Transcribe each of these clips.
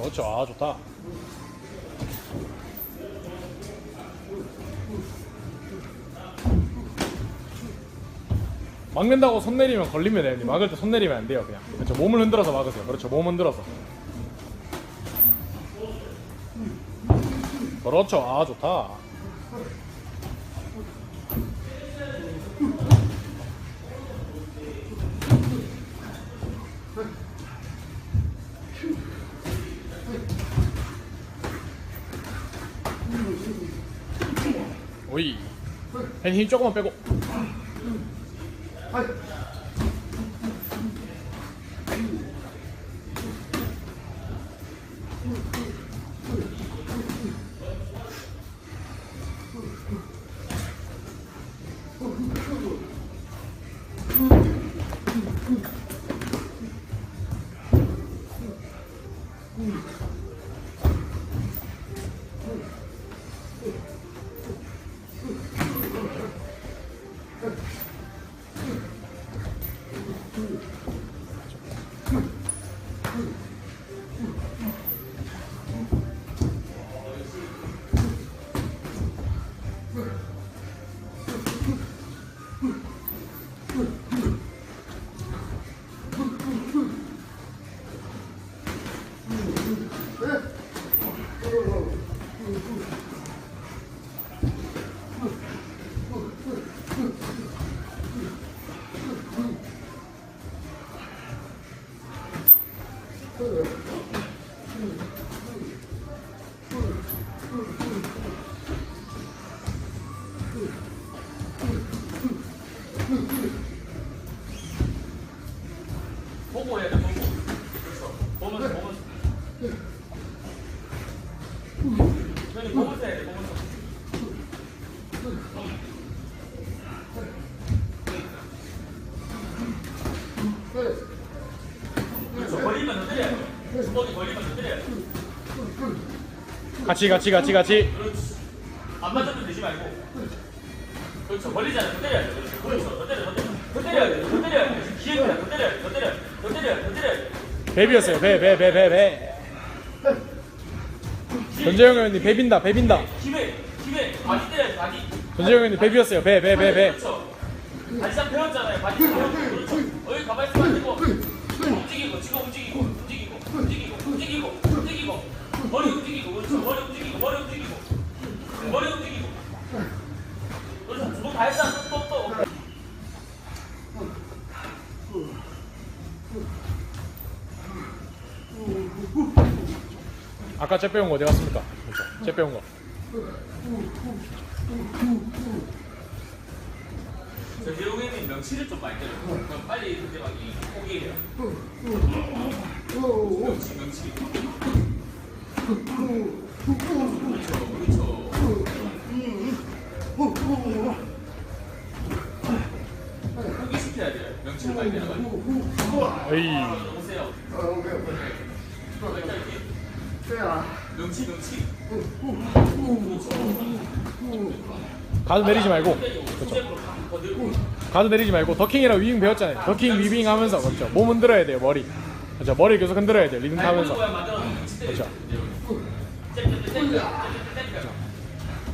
그렇죠. 아 좋다. 막는다고 손 내리면 걸리면 돼요. 막을 때 손 내리면 안 돼요. 그냥. 그렇죠. 몸을 흔들어서 막으세요. 그렇죠. 몸 흔들어서. 그렇죠. 아 좋다. 오이. 팬힘 조금만 빼고. Hmm. 보고 해야 돼, 보고. 그렇죠. 보면서, 보면서. 형님, 보면서 해야 돼, 보면서. 그렇죠. 걸리면 더 때려야 돼. 주먹이 걸리면 더 때려야 돼. 같이 같이 같이 같이. 그렇지. 안 맞아도 되지 말고. 그렇죠. 걸리잖아. 더 때려야 돼. 그렇죠. 그렇죠. 더 때려. 돼. 배. 배배 배 배 배. 전재영 의원님 배 빈다. 배 빈다. 기회, 기회. 바디 때려야 돼. 바디. 전재영 의원님 배 비었어요. 배 배 배 배. 그렇죠. 바디상 배웠잖아요. 바디 배웠죠. 어디 가만히 있으면 안 되고 움직이고 지금 움직이고 움직이고 움직이고 움직이고 움직이고 머리 움직이고 그렇죠. 머리 움직이고 머리 움직이고 머리 움직이고 아까 쟤 빼온 거 어디 갔습니까? 쟤 빼온 거. 저 대웅이님 명치를 좀 많이 때려요. 그럼 빨리 상대방이 포기해요. 명치 명치. 그렇죠 그렇죠. 포기시켜야 돼요. 명치를 많이 때려가지고. 에이. 너무 세요. 가드 내리지 말고. 그렇죠. 가드 내리지 말고 더킹이랑 위빙 배웠잖아요. 더킹 위빙 하면서 그렇죠. 몸 흔들어야 돼요. 머리. 그렇죠. 머리 계속 흔들어야 돼요. 리듬 타면서. 그렇죠.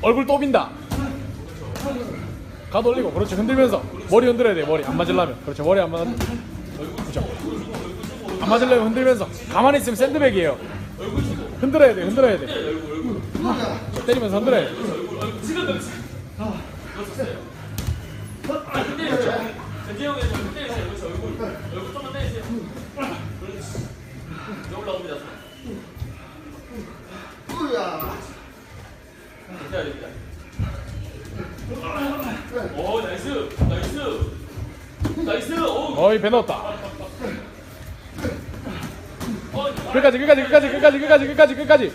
얼굴 또 빈다. 가드 올리고 그렇죠. 흔들면서 머리 흔들어야 돼요. 머리 안 맞으려면. 그렇죠. 머리 안 맞. 그렇죠. 안 맞으려면 흔들면서 가만히 있으면 샌드백이에요. 흔들어야 돼. 흔들어야 돼. 때리면서 흔들어야 돼. 오 나이스 나이스 나이스 오 어이 배 넣었다. 어, 끝까지 끝까지 끝까지 끝까지 끝까지 끝까지 끝까지.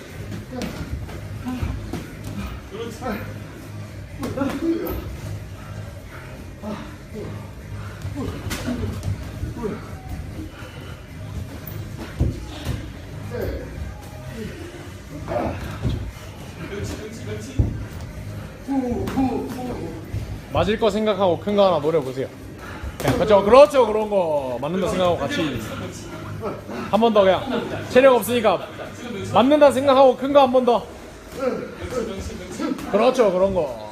맞을 거 생각하고 큰 거 하나 노려보세요. 그렇죠, 그렇죠. 그런 거 맞는다 생각하고 같이 한 번 더 그냥 체력 없으니까 맞는다 생각하고 큰 거 한 번 더. 그렇죠. 그런 거.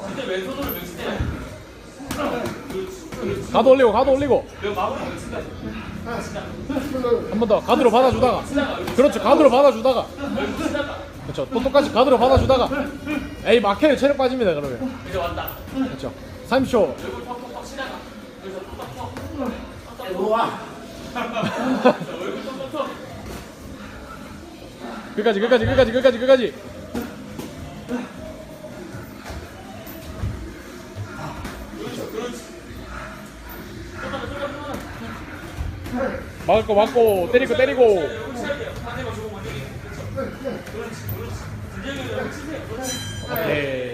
가도 올리고 가도 올리고. 한 번 더. 가드로 받아주다가. 그렇죠. 가드로 받아주다가. 그렇죠. 또 똑같이 가드로 받아주다가. 에이 마켓에 체력 빠집니다 그러면. 그렇죠. 30초 끝까지 끝까지 끝까지 끝까지 끝까지 막을 거 막고 때리고. 그렇지. 오케이